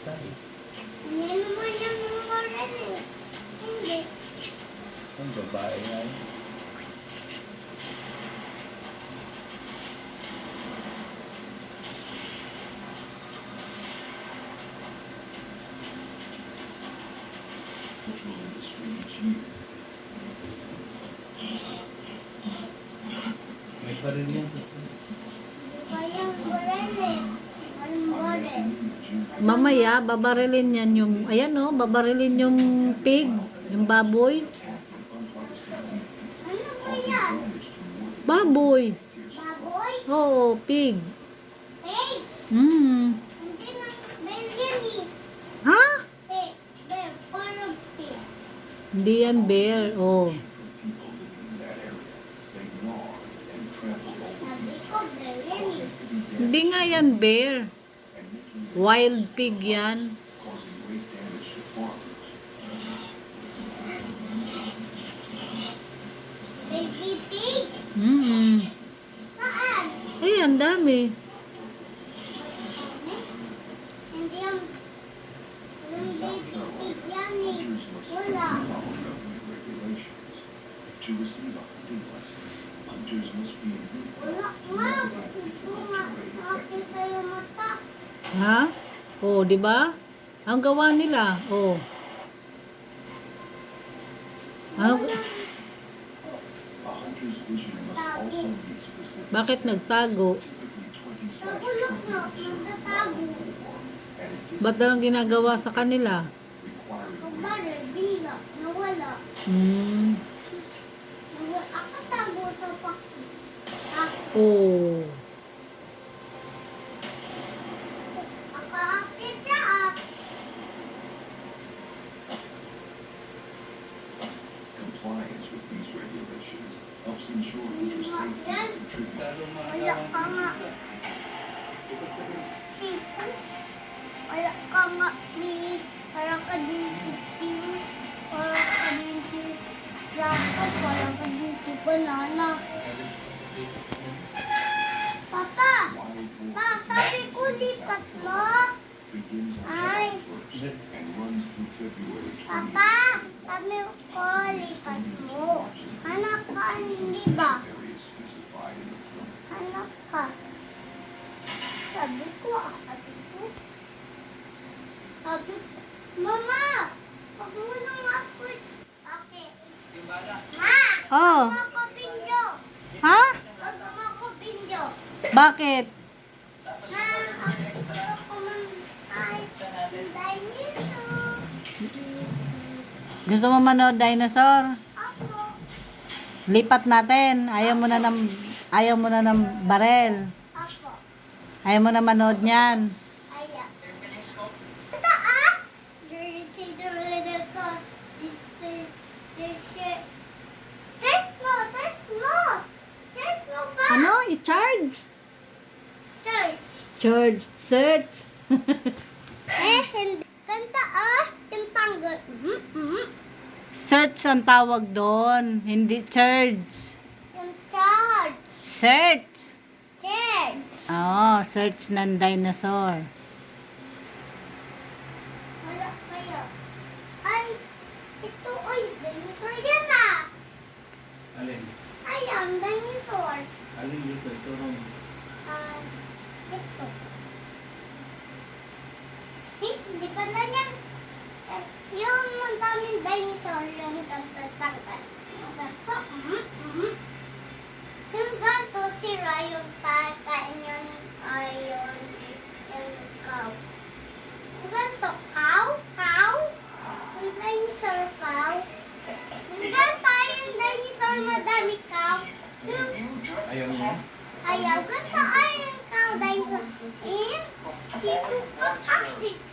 Patay. Hindi naman yan yung baril eh. Hindi. Ang babae yun. May baril yan. Ba yung baril eh. Anong baril? Mamaya, babarilin yan yung, ayan o, babarilin yung pig, yung baboy. Ano ba yan? Baboy. Baboy? Oo, pig. Hey! Hmm. Hindi na bear yan eh. Ha? Hey, bear. Parang pig. Hindi yan bear. Oh. Hindi nga yan bear. Wild pig yan. Baby pig? Hmm. Saan? Ay, ang dami. Hindi yung... Yung baby pig yan eh. Wala. To receive a hunting license, hunters must be in Wala. Ma, ito nga. Nakakita yung mata. Ha? Oh, di ba? Ang gawa nila. Oh. Ano? Bakit nagtago? Typically 20 Sa bulok na. Nagtatago. and it Ba't ang ginagawa sa kanila? Nawala. Hmm. Sa. Oh. Ensure hunter safety Wala ka nga. Wala ka nga. May para ka din Banana. Papa! wild Pa, sabi ko lipat mo. begins on Ay. July 1st and runs through February 20th. Papa! Sabi ko lipat mo. Anak ka, hindi ba? Areas specified in the permit. Anak ka. Sabi ko, sabi ko. Sabi ko, Mama! Huwag mo nang ako. Okay. Ma! Oh. Huwag mo ako pinjo. Ha? Huwag mo ako pinjo. Bakit? Ma! Ako man. Ay, dinosaur. Gusto mo manood dinosaur? Lipat natin. Ayaw mo na ng ayaw mo na ng barel. Ayaw mo na manood niyan. Ano? I-charge? There's. Charge. Search. Eh. Kanta ah. Yung tanggal. Search ang tawag doon. Hindi. Yung charge. Search. Charge. Oo, search ng dinosaur. Wala kaya. Ay, ito ay dinosaur yan ah. Alin? Ayan, dinosaur. Alin dito? Turong. Ah, ito. Eh, hindi pa na yan. Eh, Yung ang daming dinosaur yung tagtagtagtag. Yung ganito, sira yung tata niyan ayon yung cow. Yung ganito, cow, cow. Yung dinosaur cow. Yung ganito, yung dinosaur madami cow. Yung Ayaw mo? Ayaw ayon ka dahil sa ayan. Si Kuka actually.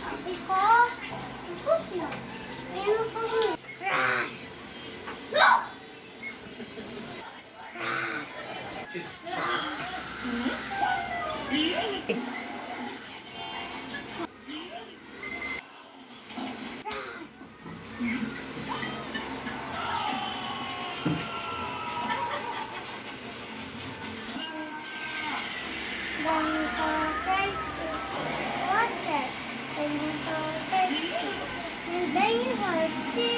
Sabi ko, Then you heard two.